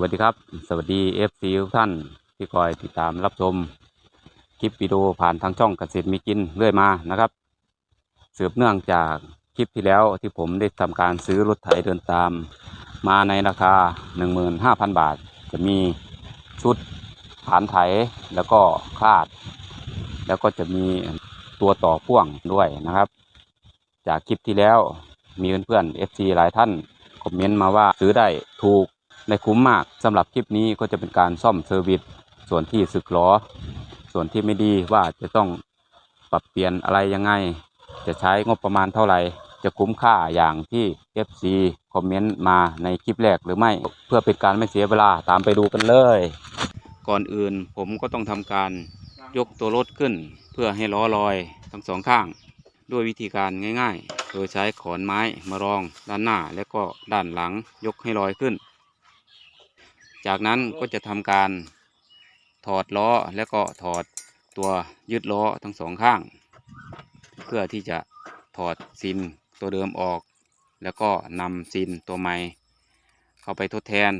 วัสดีครับ สวัสดีเอฟซีทุกท่านที่คอยติดตามรับชม คลิปวิดีโอผ่านทางช่องเกษตรมีกินเรื่อยมานะครับ สืบเนื่องจากคลิปที่แล้วที่ผมได้ทำการซื้อรถไถเดินตาม มาในราคา 15,000 บาท จะมีชุดฐานไถแล้วก็คาด แล้วก็จะมีตัวต่อพ่วงด้วยนะครับ จากคลิปที่แล้วมีเพื่อนๆ FC หลายท่านคอมเมนต์มาว่าซื้อได้ถูก ได้คุ้มมากสำหรับคลิปนี้ก็จะเป็นการซ่อมเซอร์วิสส่วนที่สึกล้อ ส่วนที่ไม่ดีว่าจะต้องปรับเปลี่ยนอะไรยังไง จะใช้งบประมาณเท่าไหร่จะคุ้มค่าอย่างที่ FC คอมเมนต์มาในคลิปแรกหรือไม่ เพื่อเป็นการไม่เสียเวลาตามไปดูกันเลย ก่อนอื่นผมก็ต้องทำการยกตัวรถขึ้น เพื่อให้ล้อลอยทั้งสองข้าง ด้วยวิธีการง่าย ๆ โดยใช้ขอนไม้มารองด้านหน้าและก็ด้านหลังยกให้ลอยขึ้น จากนั้นก็จะทำการถอดล้อและก็ถอดตัวยึดล้อทั้งสองข้าง เพื่อที่จะถอดซินตัวเดิมออก แล้วก็นำซินตัวใหม่ เข้าไปทดแทน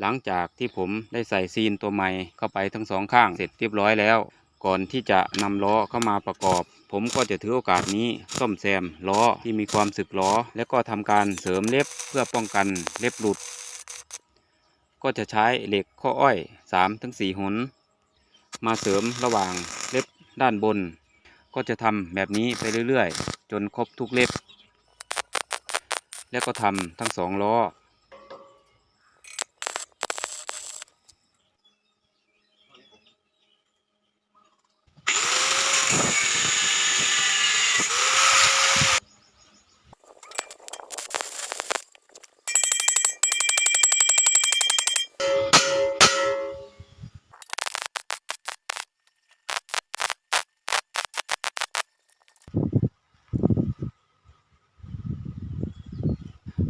หลังจากที่ผมได้ใส่ซีนตัวใหม่เข้าไปทั้งสองข้างเสร็จเรียบร้อยแล้ว ก่อนที่จะนำล้อเข้ามาประกอบ ผมก็จะถือโอกาสนี้ซ่อมแซมล้อที่มีความสึกล้อ และก็ทำการเสริมเล็บเพื่อป้องกันเล็บหลุด ก็จะใช้เหล็กข้ออ้อย3ถึง4หนมาเสริมระหว่างเล็บด้านบน ก็จะทำแบบนี้ไปเรื่อยๆ จนครบทุกเล็บ แล้วก็ทำทั้งสองล้อ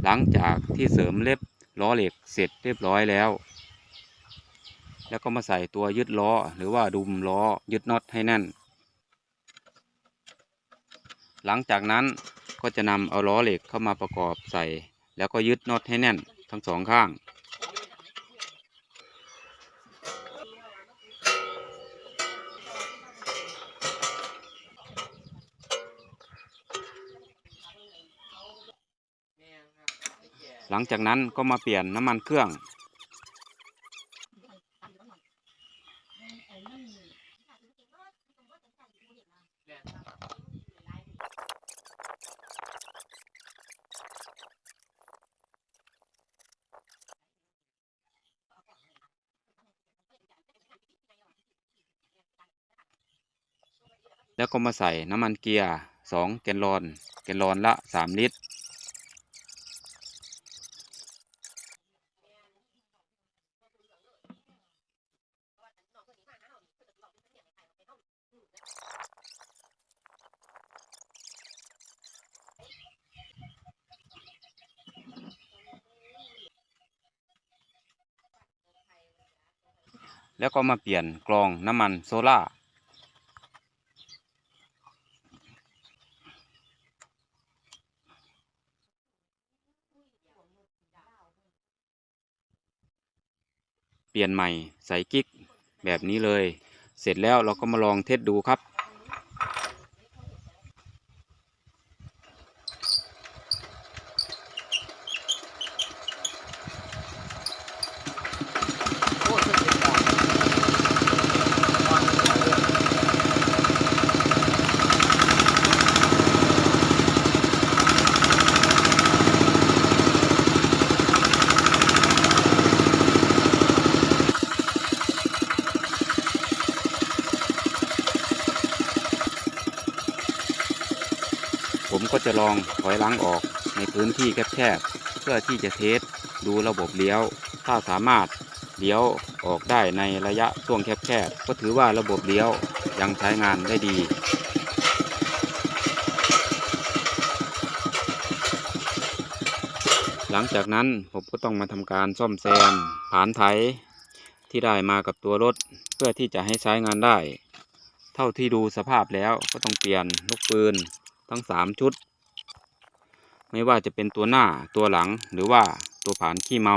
หลังจากที่เสริมเล็บล้อเหล็กเสร็จเรียบร้อยแล้ว แล้วก็มาใส่ตัวยึดล้อหรือว่าดุมล้อยึดน็อตให้แน่น หลังจากนั้นก็จะนำเอาล้อเหล็กเข้ามาประกอบใส่ แล้วก็ยึดน็อตให้แน่นทั้งสองข้าง หลังจากนั้นก็มาเปลี่ยนน้ำมันเครื่อง แล้วก็มาใส่น้ำมันเกียร์ 2 แกนลอน แกนลอนละ 3 ลิตร แล้วก็มาเปลี่ยนกรองน้ำมันโซล่าเปลี่ยนใหม่ใส่กิ๊กแบบนี้เลย เสร็จแล้วเราก็มาลองเทสดูครับ ลองถอยหลังออกในพื้นที่แคบๆ เพื่อที่จะเทสดูระบบเลี้ยว ถ้าสามารถเลี้ยวออกได้ในระยะช่วงแคบๆ ก็ถือว่าระบบเลี้ยวยังใช้งานได้ดีหลังจากนั้นผมก็ต้องมาทำการซ่อมแซมผานไถที่ได้มากับตัวรถ เพื่อที่จะให้ใช้งานได้ เท่าที่ดูสภาพแล้วก็ต้องเปลี่ยนลูกปืนทั้ง 3 ชุด ไม่ว่าจะเป็นตัวหน้าตัวหลังหรือว่าตัวผานขี้เมา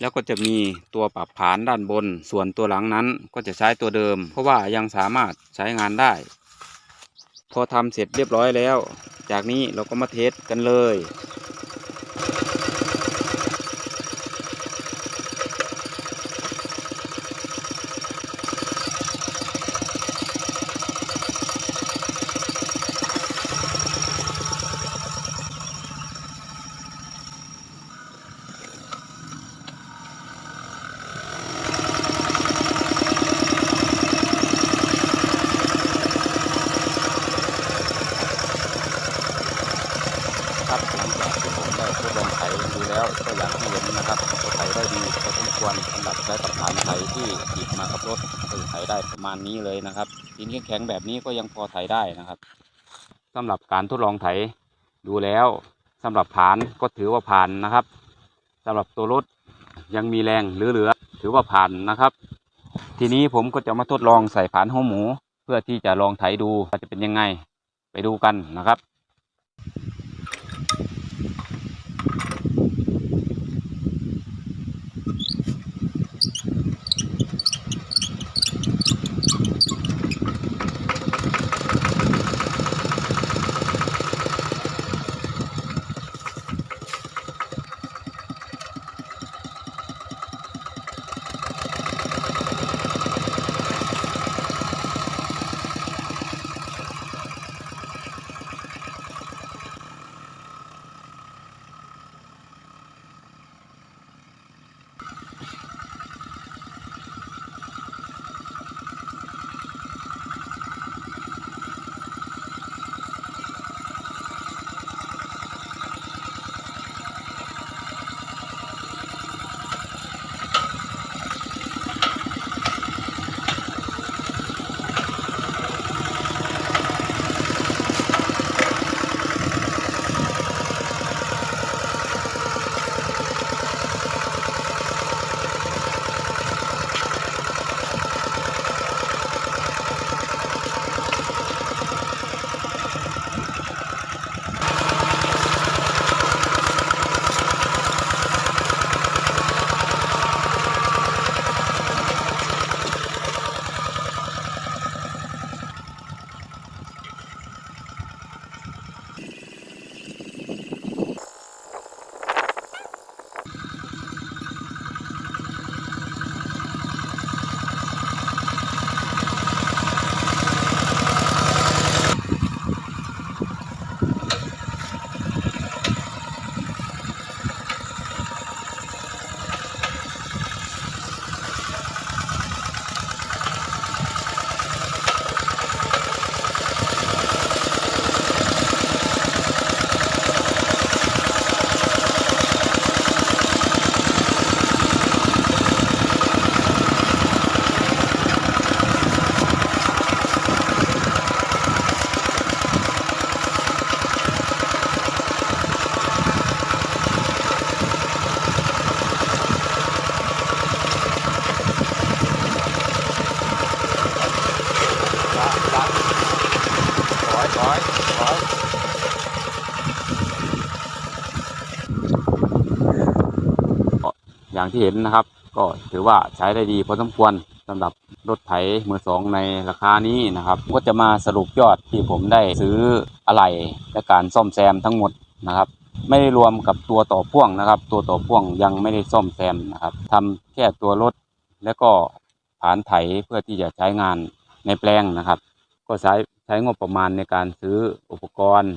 แล้วก็จะมีตัวปรับผานด้านบน ส่วนตัวหลังนั้นก็จะใช้ตัวเดิม เพราะว่ายังสามารถใช้งานได้ พอทำเสร็จเรียบร้อยแล้ว จากนี้เราก็มาเทสกันเลย ครับหลังจากที่ผมได้ทดลองไถดูแล้ว ก็อย่างที่เห็นนะครับก็ไถได้ดีพอสมควรสำหรับใช้กับฐานไถที่ติดมากับรถก็ไถได้ประมาณนี้เลยนะครับดินแข็งๆแบบนี้ก็ยังพอไถได้นะครับสำหรับการทดลองไถดูแล้วสำหรับผานก็ถือว่าผ่านนะครับสำหรับตัวรถยังมีแรงเหลือๆถือว่าผ่านนะครับ ทีนี้ผมก็จะมาทดลองใส่ผ่านหัวหมู เพื่อที่จะลองไถดูว่าจะเป็นยังไงไปดูกันนะครับ อย่างที่เห็นนะครับ ก็ถือว่าใช้ได้ดีพอสมควรสำหรับรถไถมือสองในราคานี้นะครับ ก็จะมาสรุปยอดที่ผมได้ซื้ออะไหล่และการซ่อมแซมทั้งหมดนะครับ ไม่ได้รวมกับตัวต่อพ่วงนะครับ ตัวต่อพ่วงยังไม่ได้ซ่อมแซมนะครับทำแค่ตัวรถแล้วก็ผานไถเพื่อที่จะใช้งานในแปลงนะครับ ก็ใช้ใช้งบประมาณในการซื้ออุปกรณ์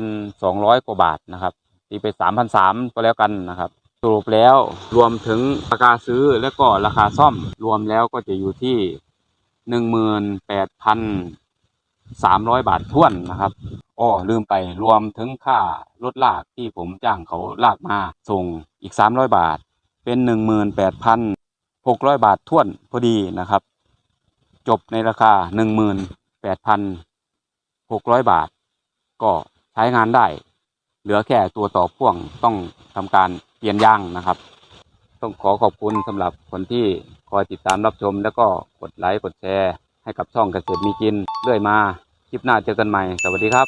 3,200 กว่าบาทนะครับตีไป 3,300ก็แล้วกันนะครับ สรุปแล้วรวมถึงราคาซื้อแล้วก็ราคาซ่อมรวมแล้วก็จะอยู่ที่หนึ่งหมื่นแปดพันสามร้อยบาททวนนะครับอ้อลืมไปรวมถึงค่ารถลากที่ผมจ้างเขาลากมาส่งอีกสามร้อยบาท เป็นหนึ่งหมื่นแปดพันหกร้อยบาทท้วนพอดีนะครับ จบในราคาหนึ่งหมื่นแปดพันหกร้อยบาท ก็ใช้งานได้ เหลือแค่ตัวต่อพ่วงต้องทำการ เปลี่ยนยางนะครับ ต้องขอขอบคุณสำหรับคนที่คอยติดตามรับชม แล้วก็กดไลค์กดแชร์ ให้กับช่องเกษตรมีกินเรื่อยมา คลิปหน้าเจอกันใหม่ สวัสดีครับ